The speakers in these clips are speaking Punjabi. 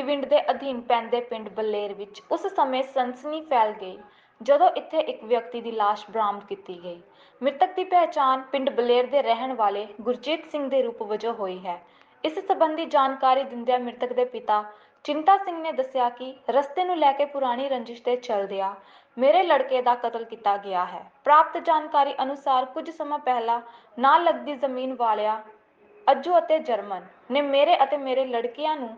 ਭਿੱਖੀਵਿੰਡ ਦੇ ਅਧੀਨ ਪੈਂਦੇ ਪਿੰਡ ਬਲੇਰ ਵਿੱਚ, ਉਸ ਸਮੇਂ ਸਨਸਨੀ ਫੈਲ ਗਈ, ਜਦੋਂ ਇੱਥੇ ਇੱਕ ਵਿਅਕਤੀ ਦੀ ਲਾਸ਼ ਬਰਾਮਦ ਕੀਤੀ ਗਈ। ਮ੍ਰਿਤਕ ਦੀ ਪਹਿਚਾਣ ਪਿੰਡ ਬਲੇਰ ਦੇ ਰਹਿਣ ਵਾਲੇ ਗੁਰਜੀਤ ਸਿੰਘ ਦੇ ਰੂਪ ਵਜੋਂ ਹੋਈ ਹੈ। ਇਸ ਸੰਬੰਧੀ ਜਾਣਕਾਰੀ ਦਿੰਦਿਆਂ ਮ੍ਰਿਤਕ ਦੇ ਪਿਤਾ ਚਿੰਤਾ ਸਿੰਘ ਨੇ ਦੱਸਿਆ ਕਿ ਰਸਤੇ ਨੂੰ ਲੈ ਕੇ ਪੁਰਾਣੀ ਰੰਜਿਸ਼ ਤੇ ਚੱਲਦਿਆਂ ਮੇਰੇ ਲੜਕੇ ਦਾ ਕਤਲ ਕੀਤਾ ਗਿਆ ਹੈ। ਪ੍ਰਾਪਤ ਜਾਣਕਾਰੀ ਅਨੁਸਾਰ ਕੁਝ ਸਮਾਂ ਪਹਿਲਾਂ ਨਾਲ ਲੱਗਦੀ ਜ਼ਮੀਨ ਵਾਲਿਆਂ ਅੱਜੂ ਅਤੇ ਜਰਮਨ ਨੇ ਮੇਰੇ ਅਤੇ ਮੇਰੇ ਲੜਕਿਆਂ ਨੂੰ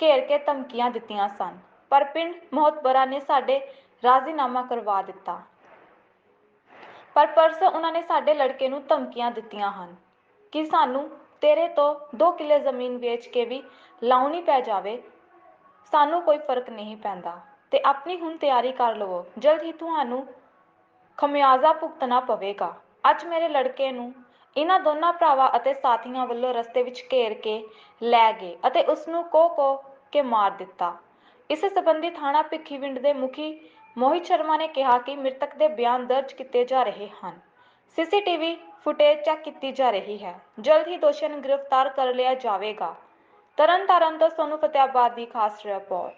ਘੇਰ ਕੇ ਧਮਕੀਆਂ ਦਿੱਤੀਆਂ ਸਨ, ਪਰ ਪਿੰਡ ਮੋਹਤਬਰਾ ਨੇ ਸਾਡੇ ਰਾਜ਼ੀਨਾਮਾ ਕਰਵਾ ਦਿੱਤਾ। ਪਰ ਪਰਸੋਂ ਉਹਨਾਂ ਨੇ ਸਾਡੇ ਲੜਕੇ ਨੂੰ ਧਮਕੀਆਂ ਦਿੱਤੀਆਂ ਹਨ ਕਿ ਸਾਨੂੰ ਤੇਰੇ ਤੋਂ 2 ਕਿੱਲੇ ਜ਼ਮੀਨ ਵੇਚ ਕੇ ਵੀ ਲਾਉਣੀ ਪੈ ਜਾਵੇ, ਸਾਨੂੰ ਕੋਈ ਫ਼ਰਕ ਨਹੀਂ ਪੈਂਦਾ ਤੇ ਆਪਣੀ ਹੁਣ ਤਿਆਰੀ ਕਰ ਲਵੋ, ਜਲਦ ਹੀ ਤੁਹਾਨੂੰ ਖਮਿਆਜ਼ਾ ਭੁਗਤਣਾ ਪਵੇਗਾ। ਅੱਜ ਮੇਰੇ ਲੜਕੇ ਨੂੰ ਇਹਨਾਂ ਦੋਨਾਂ ਭਰਾਵਾਂ ਅਤੇ ਸਾਥੀਆਂ ਵੱਲੋਂ ਰਸਤੇ ਵਿੱਚ ਘੇਰ ਕੇ ਲੈ ਗਏ ਅਤੇ ਉਸ ਨੂੰ ਕੋ ਕੋ ਕੇ ਮਾਰ ਦਿੱਤਾ। ਇਸ ਸੰਬੰਧੀ ਥਾਣਾ ਭਿੱਖੀਵਿੰਡ ਦੇ ਮੁਖੀ ਮੋਹਿਤ ਸ਼ਰਮਾ ਨੇ ਕਿਹਾ ਕਿ ਮ੍ਰਿਤਕ ਦੇ ਬਿਆਨ ਦਰਜ ਕੀਤੇ ਜਾ ਰਹੇ ਹਨ। ਸੀਸੀਟੀਵੀ ਫੁਟੇਜ ਚੈੱਕ ਕੀਤੀ ਜਾ ਰਹੀ ਹੈ। ਜਲਦ ਹੀ ਦੋਸ਼ੀਆਂ ਨੂੰ ਗ੍ਰਿਫਤਾਰ ਕਰ ਲਿਆ ਜਾਵੇਗਾ। ਤਰਨਤਾਰਨ ਤੋਂ ਸੋਨੂੰ ਫਤਿਆਬਾਦ ਦੀ ਖਾਸ ਰਿਪੋਰਟ।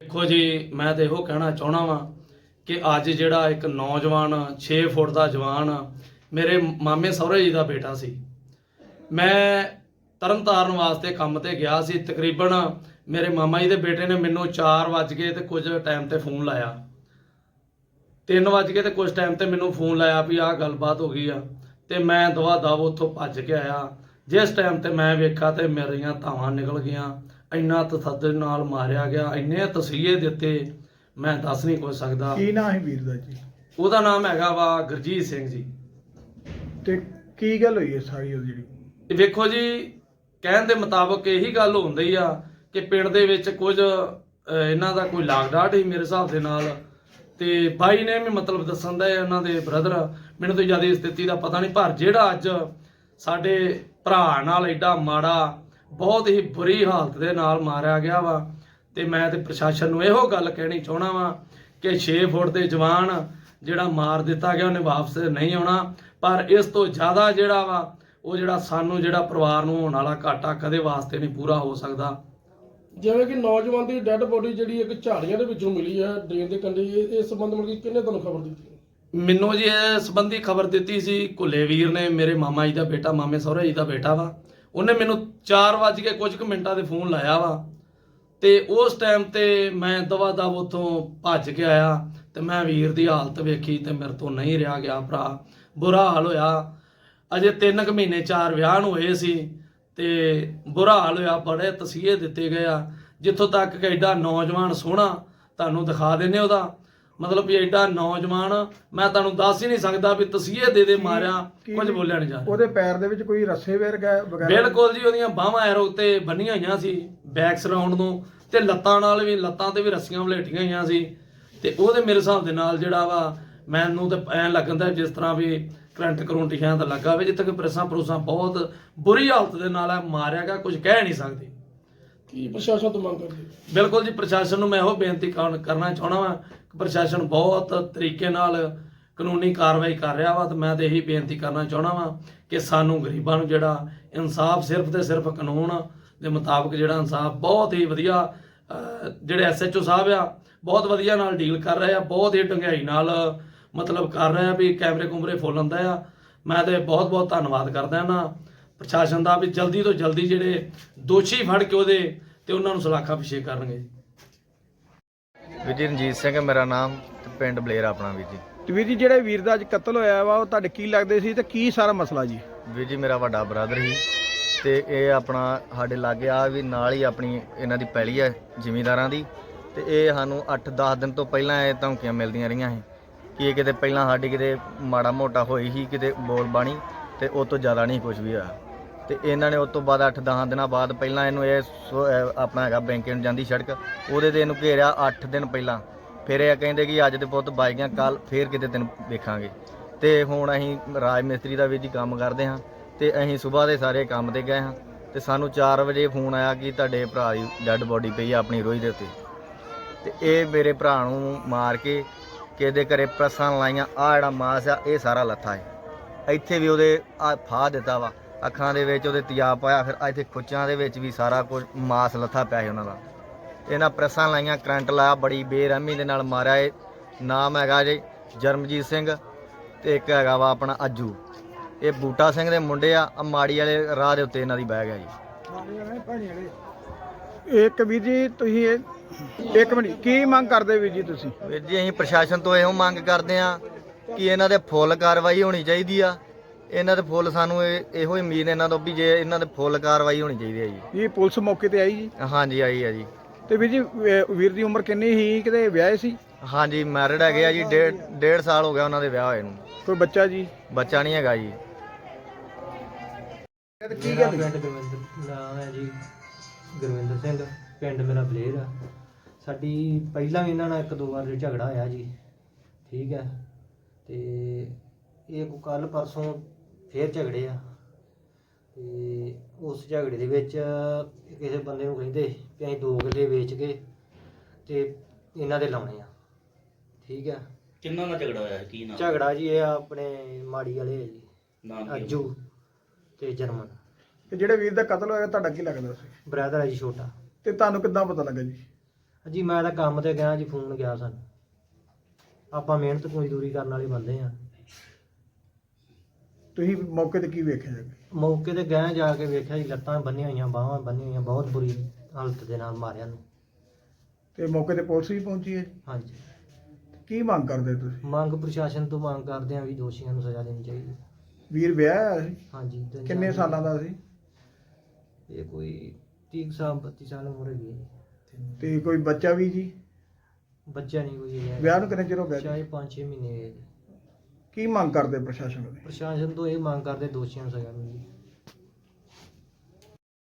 ਦੇਖੋ ਜੀ, ਮੈਂ ਤੇ ਇਹੋ ਕਹਿਣਾ ਚਾਹਣਾ ਵਾਂ ਕਿ ਅੱਜ ਜਿਹੜਾ ਇੱਕ ਨੌਜਵਾਨ 6 ਫੁੱਟ ਦਾ ਜਵਾਨ ਮੇਰੇ ਮਾਮੇ ਸਹੁਰੇ ਜੀ ਦਾ ਬੇਟਾ ਸੀ। ਮੈਂ ਤਰਨਤਾਰਨ ਵਾਸਤੇ ਕੰਮ ਤੇ ਗਿਆ ਸੀ। ਤਕਰੀਬਨ ਮੇਰੇ ਮਾਮਾ ਜੀ ਦੇ ਬੇਟੇ ਨੇ ਮੈਨੂੰ 4 ਵਜ ਕੇ ਤੇ ਕੁਝ ਟਾਈਮ ਤੇ ਫੋਨ ਲਾਇਆ। 3 ਵਜ ਕੇ ਤੇ ਕੁਝ ਟਾਈਮ ਤੇ ਮੈਨੂੰ ਫੋਨ ਲਾਇਆ ਵੀ ਆਹ ਗੱਲਬਾਤ ਹੋ ਗਈ ਆ ਤੇ ਮੈਂ ਦਵਾ ਦਵ ਉੱਥੋਂ ਭੱਜ ਕੇ ਆਇਆ। ਜਿਸ ਟਾਈਮ ਤੇ ਮੈਂ ਵੇਖਾ ਤੇ ਮੇਰੀਆਂ ਧਾਵਾਂ ਨਿਕਲ ਗਈਆਂ। ਇੰਨਾ ਤਸੱਦਦ ਨਾਲ ਮਾਰਿਆ ਗਿਆ। ਇੰਨੇ ਤਸੀਹੇ ਦਿੱਤੇ। ਮੈਂ ਦੱਸ ਨਹੀਂ ਕੁਝ ਸਕਦਾ। ਕੀ ਨਾਂ ਹੈ ਵੀਰ ਦਾ ਜੀ? ਉਹਦਾ ਨਾਮ ਹੈਗਾ ਵਾ ਗੁਰਜੀਤ ਸਿੰਘ ਜੀ। ਤੇ ਕੀ ਗੱਲ ਹੋਈ ਹੈ ਸਾਰੀ ਉਹ ਜਿਹੜੀ? ਤੇ ਵੇਖੋ ਜੀ ਕਹਿਣ ਦੇ ਮੁਤਾਬਕ ਇਹੀ ਗੱਲ ਹੁੰਦੀ ਆ ਕਿ ਪਿੰਡ ਦੇ ਵਿੱਚ ਕੁਝ ਅਹ, ਇਹਨਾਂ ਦਾ ਕੋਈ ਲਾਗਡਾਟ ਹੀ ਮੇਰੇ ਹਿਸਾਬ ਦੇ ਨਾਲ। ਤੇ ਬਾਈ ਨੇ ਵੀ ਮਤਲਬ ਦੱਸਣ ਦਾ ਉਹਨਾਂ ਦੇ ਬ੍ਰਦਰ ਮੈਨੂੰ ਤਾਂ ਜ਼ਿਆਦਾ ਸਥਿਤੀ ਦਾ ਪਤਾ ਨਹੀਂ ਪਰ ਜਿਹੜਾ ਅੱਜ ਸਾਡੇ ਭਰਾ ਨਾਲ ਐਡਾ ਮਾੜਾ ਬਹੁਤ ਹੀ ਬੁਰੀ ਹਾਲਤ ਦੇ ਨਾਲ ਮਾਰਿਆ ਗਿਆ ਵਾ ਤੇ ਮੈਂ ਤੇ ਪ੍ਰਸ਼ਾਸਨ ਨੂੰ ਇਹੋ ਗੱਲ ਕਹਿਣੀ ਚਾਹਣਾ ਵਾ ਕਿ 6 ਫੁੱਟ ਦੇ ਜਵਾਨ ਜਿਹੜਾ ਮਾਰ ਦਿੱਤਾ ਗਿਆ ਉਹਨੇ ਵਾਪਸ ਨਹੀਂ ਆਉਣਾ। ਪਰ ਇਸ ਤੋਂ ਜ਼ਿਆਦਾ ਜਿਹੜਾ ਵਾ ਉਹ ਜਿਹੜਾ ਸਾਨੂੰ ਜਿਹੜਾ ਪਰਿਵਾਰ ਨੂੰ ਹੋਣ ਵਾਲਾ ਘਾਟਾ ਕਦੇ ਵਾਸਤੇ ਨਹੀਂ ਪੂਰਾ ਹੋ ਸਕਦਾ। ਜਿਵੇਂ ਕਿ ਨੌਜਵਾਨ ਦੀ ਡੈੱਡ ਬੋਡੀ ਜਿਹੜੀ ਇੱਕ ਝਾੜੀਆਂ ਦੇ ਵਿੱਚੋਂ ਮਿਲੀ ਹੈ ਡਰੇਨ ਦੇ ਕੰਢੇ ਇਸ ਸੰਬੰਧ ਵਿੱਚ ਕਿੰਨੇ ਤੁਹਾਨੂੰ ਖਬਰ ਦਿੱਤੀ? ਮੈਨੂੰ ਜੀ ਇਹ ਸੰਬੰਧੀ ਖਬਰ ਦਿੱਤੀ ਸੀ ਕੁੱਲੇ ਵੀਰ ਨੇ ਮੇਰੇ ਮਾਮਾ ਜੀ ਦਾ ਬੇਟਾ ਮਾਮੇ ਸਹੁਰੇ ਜੀ ਦਾ ਬੇਟਾ ਵਾ। ਉਹਨੇ ਮੈਨੂੰ 4 ਵਜੇ ਕੇ ਕੁਝ ਕੁ ਮਿੰਟਾਂ ਦੇ ਫੋਨ ਲਾਇਆ ਵਾ। ਤੇ ਉਸ ਟਾਈਮ ਤੇ ਮੈਂ ਦਵਾ ਦਵ ਉੱਥੋਂ ਭੱਜ ਕੇ ਆਇਆ। ਤੇ ਮੈਂ ਵੀਰ ਦੀ ਹਾਲਤ ਵੇਖੀ ਤੇ ਮੇਰੇ ਤੋਂ ਨਹੀਂ ਰਿਹਾ ਗਿਆ ਭਰਾ। ਬੁਰਾ ਹਾਲ ਹੋਇਆ। ਅਜੇ 3 ਕੁ ਮਹੀਨੇ ਚਾਰ ਵਿਆਹ ਨੂੰ ਹੋਏ ਸੀ ਤੇ ਬੁਰਾ ਹਾਲ ਹੋਇਆ ਬੜੇ ਤਸੀਹੇ ਦਿੱਤੇ ਗਏ ਆ। ਜਿੱਥੋਂ ਤੱਕ ਕਿ ਐਡਾ ਨੌਜਵਾਨ ਸੋਹਣਾ ਤੁਹਾਨੂੰ ਦਿਖਾ ਦਿੰਨੇ ਉਹਦਾ। ਮਤਲਬ ਵੀ ਐਡਾ ਨੌਜਵਾਨ ਮੈਂ ਤੁਹਾਨੂੰ ਦੱਸ ਹੀ ਨਹੀਂ ਸਕਦਾ ਵੀ ਤਸੀਹੇ ਦੇ ਦੇ ਮਾਰਿਆ ਕੁਝ ਬੋਲਿਆ ਨਹੀਂ ਜਾ ਉਹਦੇ ਪੈਰ ਦੇ ਵਿੱਚ ਕੋਈ ਰੱਸੇ ਵਗੈਰਾ ਵਗੈਰਾ ਬਿਲਕੁਲ ਜੀ ਉਹਦੀਆਂ ਬਾਹਾਂ ਐਰੋ ਤੇ ਬੰਨੀਆਂ ਹੋਈਆਂ ਸੀ ਬੈਕ ਸਰਾਉਂਡ ਨੂੰ ਤੇ ਲੱਤਾਂ ਨਾਲ ਵੀ ਲੱਤਾਂ ਤੇ ਵੀ ਰੱਸੀਆਂ ਵਲੇਟੀਆਂ ਹੋਈਆਂ ਸੀ। ਤੇ ਉਹਦੇ ਮੇਰੇ ਹਿਸਾਬ ਦੇ ਨਾਲ ਜਿਹੜਾ ਵਾ ਮੈਨੂੰ ਤੇ ਐਂ ਲੱਗਦਾ ਜਿਸ ਤਰ੍ਹਾਂ ਵੀ ਕਰੰਟ ਕਰੰਟ ਸ਼ਾਇਦ ਲੱਗਾ ਹੋਵੇ ਜਿੱਥੇ ਕਿ ਪ੍ਰੈਸਾਂ ਪ੍ਰੂਸਾਂ ਬਹੁਤ ਬੁਰੀ ਹਾਲਤ ਦੇ ਨਾਲ ਮਾਰਿਆ ਗਿਆ ਕੁਝ ਕਹਿ ਨਹੀਂ ਸਕਦੇ। ਕੀ ਪ੍ਰਸ਼ਾਸਨ ਤੋਂ ਮੰਗ ਕਰਦੇ? ਬਿਲਕੁਲ ਜੀ ਪ੍ਰਸ਼ਾਸਨ ਨੂੰ ਮੈਂ ਇਹੋ ਬੇਨਤੀ ਕਰਨ- ਚਾਹਣਾ ਵਾਂ ਕਿ ਪ੍ਰਸ਼ਾਸਨ ਬਹੁਤ ਤਰੀਕੇ ਨਾਲ ਕਾਨੂੰਨੀ ਕਾਰਵਾਈ ਕਰ ਰਿਹਾ ਵਾ ਤੇ ਮੈਂ ਤੇ ਇਹੀ ਬੇਨਤੀ ਕਰਨਾ ਚਾਹਣਾ ਵਾਂ ਕਿ ਸਾਨੂੰ ਗਰੀਬਾਂ ਨੂੰ ਜਿਹੜਾ ਇਨਸਾਫ ਸਿਰਫ ਤੇ ਸਿਰਫ ਕਾਨੂੰਨ ਦੇ ਮੁਤਾਬਕ ਜਿਹੜਾ ਇਨਸਾਫ ਬਹੁਤ ਹੀ ਵਧੀਆ ਜਿਹੜੇ ਐਸਐਚਓ ਸਾਹਿਬ ਆ ਬਹੁਤ ਵਧੀਆ ਨਾਲ ਡੀਲ ਕਰ ਰਹੇ ਆ ਬਹੁਤ ਹੀ ਡੰਗਾਈ ਨਾਲ ਮਤਲਬ ਕਰ ਰਹੇ ਆ ਵੀ ਕੈਮਰੇ ਕੁਮਰੇ ਫੁੱਲ ਹੁੰਦਾ ਆ। ਮੈਂ ਤੇ ਬਹੁਤ ਬਹੁਤ ਧੰਨਵਾਦ ਕਰਦਾ ਨਾ ਪ੍ਰਸ਼ਾਸਨ ਦਾ ਵੀ ਜਲਦੀ ਤੋਂ ਜਲਦੀ ਜਿਹੜੇ ਦੋਸ਼ੀ ਫੜ ਕੇ ਉਹਦੇ ਤੇ ਉਹਨਾਂ ਨੂੰ ਸਲਾਖਾ ਪਿਛੇ ਕਰਨਗੇ ਵੀਰ ਜੀ ਰਣਜੀਤ ਸਿੰਘ ਹੈ ਮੇਰਾ ਨਾਮ ਤੇ ਪਿੰਡ ਬਲੇਰ ਆਪਣਾ ਵੀਰ ਜੀ। ਤੇ ਵੀਰ ਜੀ ਜਿਹੜੇ ਵੀਰ ਦਾ ਅੱਜ ਕਤਲ ਹੋਇਆ ਵਾ ਉਹ ਤੁਹਾਡੇ ਕੀ ਲੱਗਦੇ ਸੀ ਤੇ ਕੀ ਸਾਰਾ ਮਸਲਾ ਜੀ? ਵੀਰ ਜੀ ਮੇਰਾ ਵੱਡਾ ਬ੍ਰਦਰ ਸੀ ਤੇ ਇਹ ਆਪਣਾ ਸਾਡੇ ਲਾਗੇ ਆ ਵੀ ਨਾਲ ਹੀ ਆਪਣੀ ਇਹਨਾਂ ਦੀ ਪੈਲੀ ਹੈ ਜ਼ਿਮੀਂਦਾਰਾਂ ਦੀ। ਤੇ ਇਹ ਸਾਨੂੰ 8-10 ਦਿਨ ਤੋਂ ਪਹਿਲਾਂ ਇਹ ਧਮਕੀਆਂ ਮਿਲਦੀਆਂ ਰਹੀਆਂ ਸੀ ਕਿ ਇਹ ਕਿਤੇ ਪਹਿਲਾਂ ਸਾਡੀ ਕਿਤੇ ਮਾੜਾ ਮੋਟਾ ਹੋਈ ਸੀ, ਕਿਤੇ ਬੋਲ ਬਾਣੀ ਤੇ ਉਹ ਤੋਂ ਜ਼ਿਆਦਾ ਨਹੀਂ ਕੁਝ ਵੀ ਹੋਇਆ। ਤੇ ਇਹਨਾਂ ਨੇ ਉਸ ਤੋਂ ਬਾਅਦ 8-10 ਦਿਨਾਂ ਬਾਅਦ ਪਹਿਲਾਂ ਇਹਨੂੰ ਇਹ ਸੋ- ਅਹ ਆਪਣਾ ਹੈਗਾ ਬੈਂਕ ਨੂੰ ਜਾਂਦੀ ਸੜਕ, ਉਹਦੇ ਤੇ ਇਹਨੂੰ ਘੇਰਿਆ 8 ਦਿਨ ਪਹਿਲਾਂ। ਫਿਰ ਇਹ ਕਹਿੰਦੇ ਕਿ ਅੱਜ ਦੇ ਪੁੱਤ ਬਾਈ ਗਿਆ ਕੱਲ ਫੇਰ ਕਿਤੇ ਦਿਨ ਦੇਖਾਂਗੇ। ਤੇ ਹੁਣ ਅਸੀਂ ਰਾਜ ਮਿਸਤਰੀ ਦਾ ਵੀ ਜੀ ਕੰਮ ਕਰਦੇ ਹਾਂ ਤੇ ਅਸੀਂ ਸਵੇਰ ਦੇ ਸਾਰੇ ਕੰਮ ਤੇ ਗਏ ਹਾਂ ਤੇ ਸਾਨੂੰ 4 ਵਜੇ ਫੋਨ ਆਇਆ ਕਿ ਤੁਹਾਡੇ ਭਰਾ ਦੀ ਡੈੱਡ ਬੋਡੀ ਪਈ ਆ ਆਪਣੀ ਰੋਈ ਦੇ ਉੱਤੇ। ਤੇ ਇਹ ਮੇਰੇ ਭਰਾ ਨੂੰ ਮਾਰ ਕੇ ਕਿਹਦੇ ਘਰੇ ਪ੍ਰਸਾਂ ਲਾਈਆਂ ਆ ਜਿਹੜਾ ਮਾਸ ਆ, ਇਹ ਸਾਰਾ ਲੱਥਾ ਹੈ। ਇੱਥੇ ਵੀ ਉਹਦੇ ਆ ਫਾਹ ਦਿੱਤਾ ਵਾ, ਅੱਖਾਂ ਦੇ ਵਿੱਚ ਉਹਦੇ ਤਿਆਬ ਪਾਇਆ, ਫਿਰ ਇੱਥੇ ਖੁੱਚਾਂ ਦੇ ਵਿੱਚ ਵੀ ਸਾਰਾ ਕੁਝ ਮਾਸ ਲੱਥਾ ਪਿਆ ਸੀ ਉਹਨਾਂ ਦਾ। ਇਹਨਾਂ ਪ੍ਰੈਸਾਂ ਲਾਈਆਂ, ਕਰੰਟ ਲਾਇਆ, ਬੜੀ ਬੇਰਹਿਮੀ ਦੇ ਨਾਲ ਮਾਰਿਆ ਇਹ। ਨਾਮ ਹੈਗਾ ਜੀ ਜਰਮਜੀਤ ਸਿੰਘ ਤੇ ਇੱਕ ਹੈਗਾ ਵਾ ਆਪਣਾ ਅੱਜੂ। ਇਹ ਬੂਟਾ ਸਿੰਘ ਦੇ ਮੁੰਡੇ ਆ ਮਾੜੀ ਵਾਲੇ ਰਾਹ ਦੇ ਉੱਤੇ ਇਹਨਾਂ ਦੀ ਬਹਿ ਗਿਆ ਜੀ। ਇੱਕ ਵੀਰ ਜੀ, ਤੁਸੀਂ ਇਹ ਇੱਕ ਮਿੰਟ ਕੀ ਮੰਗ ਕਰਦੇ ਵੀਰ ਜੀ ਤੁਸੀਂ? ਵੀਰ ਜੀ ਅਸੀਂ ਪ੍ਰਸ਼ਾਸਨ ਤੋਂ ਇਹੋ ਮੰਗ ਕਰਦੇ ਆ ਕਿ ਇਹਨਾਂ ਦੇ ਫੁੱਲ ਕਾਰਵਾਈ ਹੋਣੀ ਚਾਹੀਦੀ ਆ। ਇਹਨਾਂ ਦੇ ਫੁੱਲ ਸਾਨੂੰ ਇਹ- ਇਹੋ ਹੀ ਉਮੀਦ ਇਹਨਾਂ ਤੋਂ ਵੀ ਜੇ ਇਹਨਾਂ ਦੇ ਫੁੱਲ ਕਾਰਵਾਈ ਹੋਣੀ ਚਾਹੀਦੀ ਹੈ ਜੀ। ਇਹ ਪੁਲਿਸ ਮੌਕੇ ਤੇ ਆਈ ਜੀ? ਹਾਂਜੀ ਆਈ ਆ ਜੀ। ਤੇ ਵੀਰ ਜੀ ਅਹ ਵੀਰ ਦੀ ਉਮਰ ਕਿੰਨੀ ਸੀ? ਕਿਤੇ ਵਿਆਹੇ ਸੀ? ਹਾਂਜੀ ਮੈਰਿਡ ਹੈਗੇ ਆ ਜੀ ਡੇਢ ਡੇਢ ਸਾਲ ਹੋ ਗਿਆ ਉਹਨਾਂ ਦੇ ਵਿਆਹ ਹੋਏ ਨੂੰ। ਕੋਈ ਬੱਚਾ ਜੀ? ਬੱਚਾ ਨਹੀਂ ਹੈਗਾ ਜੀ। ਕੀ ਮੇਰਾ ਪਿੰਡ ਗੁਰਵਿੰਦਰ ਨਾਮ ਹੈ ਜੀ ਗੁਰਵਿੰਦਰ ਸਿੰਘ। ਪਿੰਡ ਮੇਰਾ ਬਲੇਰ ਆ। ਸਾਡੀ ਪਹਿਲਾਂ ਵੀ ਇਹਨਾਂ ਨਾਲ ਇੱਕ ਦੋ ਵਾਰ ਝਗੜਾ ਹੋਇਆ ਜੀ। ਠੀਕ ਹੈ ਤੇ ਇਹ ਕੋ ਕੱਲ ਪਰਸੋਂ ਫੇਰ ਝਗੜੇ ਆ। ਤੇ ਉਸ ਝਗੜੇ ਦੇ ਵਿੱਚ ਕਿਸੇ ਬੰਦੇ ਨੂੰ ਕਹਿੰਦੇ ਕਿ ਅਸੀਂ ਦੋ ਕਿੱਲੇ ਵੇਚ ਕੇ ਤੇ ਇਹਨਾਂ ਦੇ ਲਾਉਣੇ ਆ। ਠੀਕ ਹੈ ਕਿੰਨਾ ਦਾ ਝਗੜਾ ਹੋਇਆ? ਕੀ ਨਾਮ ਝਗੜਾ ਜੀ ਇਹ ਆਪਣੇ ਮਾੜੀ ਵਾਲੇ ਆ ਜੀ। ਨਾਮ ਕੀ ਅੱਜੂ ਤੇ ਜਰਮਨ। ਤੇ ਜਿਹੜੇ ਵੀਰ ਦਾ ਕਤਲ ਹੋਇਆ ਤੁਹਾਡਾ ਕੀ ਲੱਗਦਾ ਸੀ? ਬ੍ਰਦਰ ਹੈ ਜੀ ਛੋਟਾ। ਤੇ ਤੁਹਾਨੂੰ ਕਿੱਦਾਂ ਪਤਾ ਲੱਗਾ ਜੀ? ਜੀ ਮੈਂ ਤਾਂ ਕੰਮ ਤੇ ਗਿਆ ਜੀ ਫੋਨ ਗਿਆ ਸਾਨੂੰ। ਆਪਾਂ ਮਿਹਨਤ ਮਜ਼ਦੂਰੀ ਕਰਨ ਵਾਲੇ ਬੰਦੇ ਆ ਤੁਸੀਂ ਮੌਕੇ ਤੇ ਕੀ ਵੇਖਿਆ ਜੀ ਮੌਕੇ ਤੇ ਗਏ ਜਾ ਕੇ ਵੇਖਿਆ ਜੀ ਲੱਤਾਂ ਬੰਨੀਆਂ ਹੋਈਆਂ ਬਾਹਾਂ ਬੰਨੀਆਂ ਹੋਈਆਂ ਬਹੁਤ ਬੁਰੀ ਹਾਲਤ ਦੇ ਨਾਲ ਮਾਰਿਆ ਨੂੰ। ਤੇ ਮੌਕੇ ਤੇ ਪੁਲਿਸ ਵੀ ਪਹੁੰਚੀ ਹੈ ਜੀ? ਹਾਂਜੀ। ਕੀ ਮੰਗ ਕਰਦੇ ਤੁਸੀਂ? ਮੰਗ ਪ੍ਰਸ਼ਾਸਨ ਤੋਂ ਮੰਗ ਕਰਦੇ ਆ ਵੀ ਦੋਸ਼ੀਆਂ ਨੂੰ ਸਜ਼ਾ ਦੇਣੀ ਚਾਹੀਦੀ। ਵੀਰ ਵਿਆਹ ਹੋਇਆ ਸੀ? ਹਾਂਜੀ ਕਿੰਨੇ ਸਾਲਾਂ ਦਾ ਸੀ? ਇਹ ਕੋਈ 30 ਸਾਲ 32 ਸਾਲ ਉਮਰ ਹੈਗੀ ਹੈ ਜੀ। ਤੇ ਕੋਈ ਬੱਚਾ ਵੀ ਜੀ ਬੱਚਾ ਨਹੀਂ ਕੋਈ ਹੈ ਵਿਆਹ ਨੂੰ ਕਿੰਨੇ ਚਿਰ ਹੋ ਗਿਆ ਜੀ? ਸ਼ਾਇਦ 5-6 ਮਹੀਨੇ ਹੋਏ ਜੀ। ਕੀ ਮੰਗ ਕਰਦੇ ਪ੍ਰਸ਼ਾਸਨ ਦੇ ਪ੍ਰਸ਼ਾਸਨ ਤੋਂ ਇਹ ਮੰਗ ਕਰਦੇ ਦੋਸ਼ੀਆਂ ਨੂੰ ਸਜ਼ਾ ਮਿਲੇ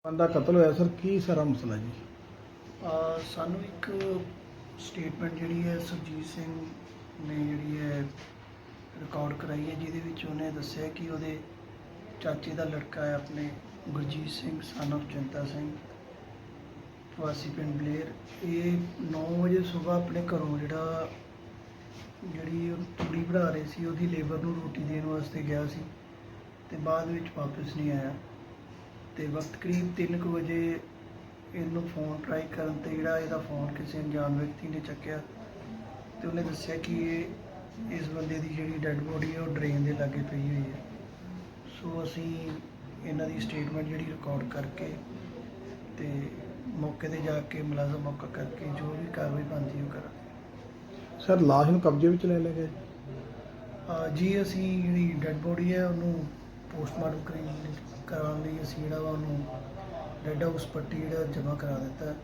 ਬੰਦਾ ਕਤਲ ਹੋਇਆ ਸਰ ਕੀ ਸਾਰਾ ਮਸਲਾ ਜੀ ਸਾਨੂੰ ਇੱਕ ਸਟੇਟਮੈਂਟ ਜਿਹੜੀ ਹੈ ਸੁਰਜੀਤ ਸਿੰਘ ਨੇ ਜਿਹੜੀ ਹੈ ਰਿਕਾਰਡ ਕਰਾਈ ਹੈ ਜਿਹਦੇ ਵਿੱਚ ਉਹਨੇ ਦੱਸਿਆ ਕਿ ਉਹਦੇ ਚਾਚੇ ਦਾ ਲੜਕਾ ਹੈ ਆਪਣੇ ਗੁਰਜੀਤ ਸਿੰਘ son of ਚਿੰਤਾ ਸਿੰਘ ਵਾਸੀ ਪਿੰਡ ਬਲੇਰ, ਇਹ 9 ਵਜੇ ਸਵੇਰ ਆਪਣੇ ਘਰੋਂ ਜਿਹੜਾ, ਜਿਹੜੀ ਉਹ ਤੂੜੀ ਬਣਾ ਰਹੇ ਸੀ, ਉਹਦੀ ਲੇਬਰ ਨੂੰ ਰੋਟੀ ਦੇਣ ਵਾਸਤੇ ਗਿਆ ਸੀ ਤੇ ਬਾਅਦ ਵਿੱਚ ਵਾਪਸ ਨਹੀਂ ਆਇਆ। ਤੇ ਵਕਤ ਕਰੀਬ 3 ਕੁ ਵਜੇ ਇਹਨੂੰ ਫੋਨ ਟਰਾਈ ਕਰਨ ਤੇ ਜਿਹੜਾ ਇਹਦਾ ਫੋਨ ਕਿਸੇ ਅਣਜਾਣ ਵਿਅਕਤੀ ਨੇ ਚੱਕਿਆ ਤੇ ਉਹਨੇ ਦੱਸਿਆ ਕਿ ਇਹ, ਇਸ ਬੰਦੇ ਦੀ ਜਿਹੜੀ ਡੈੱਡ ਬੋਡੀ ਹੈ, ਉਹ ਡਰੇਨ ਦੇ ਲਾਗੇ ਪਈ ਹੋਈ ਹੈ। ਸੋ ਅਸੀਂ ਇਹਨਾਂ ਦੀ ਸਟੇਟਮੈਂਟ ਜਿਹੜੀ ਰਿਕਾਰਡ ਕਰਕੇ ਤੇ ਮੌਕੇ ਤੇ ਜਾ ਕੇ ਮੁਲਾਜ਼ਮ ਮੌਕਾ ਕਰਕੇ ਜੋ ਵੀ ਕਾਰਵਾਈ ਬਣਦੀ ਉਹ ਕਰਾਂਗੇ। ਸਰ ਲਾਸ਼ ਨੂੰ ਕਬਜ਼ੇ ਵਿੱਚ ਲੈ ਲਿਆ ਗਿਆ। ਜੀ? ਅਹ ਜੀ ਅਸੀਂ ਜਿਹੜੀ ਡੈੱਡ ਬੋਡੀ ਹੈ ਉਹਨੂੰ ਪੋਸਟਮਾਰਟਮ ਕਰੀ ਕਰਾਉਣ ਲਈ ਅਸੀਂ ਜਿਹੜਾ ਵਾ ਉਹਨੂੰ ਡੈੱਡ ਹਾਊਸ ਪੱਟੀ ਜਿਹੜਾ ਜਮ੍ਹਾਂ ਕਰਾ ਦਿੱਤਾ। ਹੈ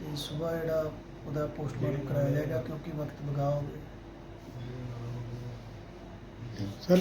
ਤੇ ਸਵੇਰ ਜਿਹੜਾ ਉਹਦਾ ਪੋਸਟਮਾਰਟਮ ਕਰਾਇਆ ਜਾਏਗਾ ਕਿਉਂਕਿ ਵਕਤ ਬਗਾ ਹੋ ਗਿਆ। ਸਰ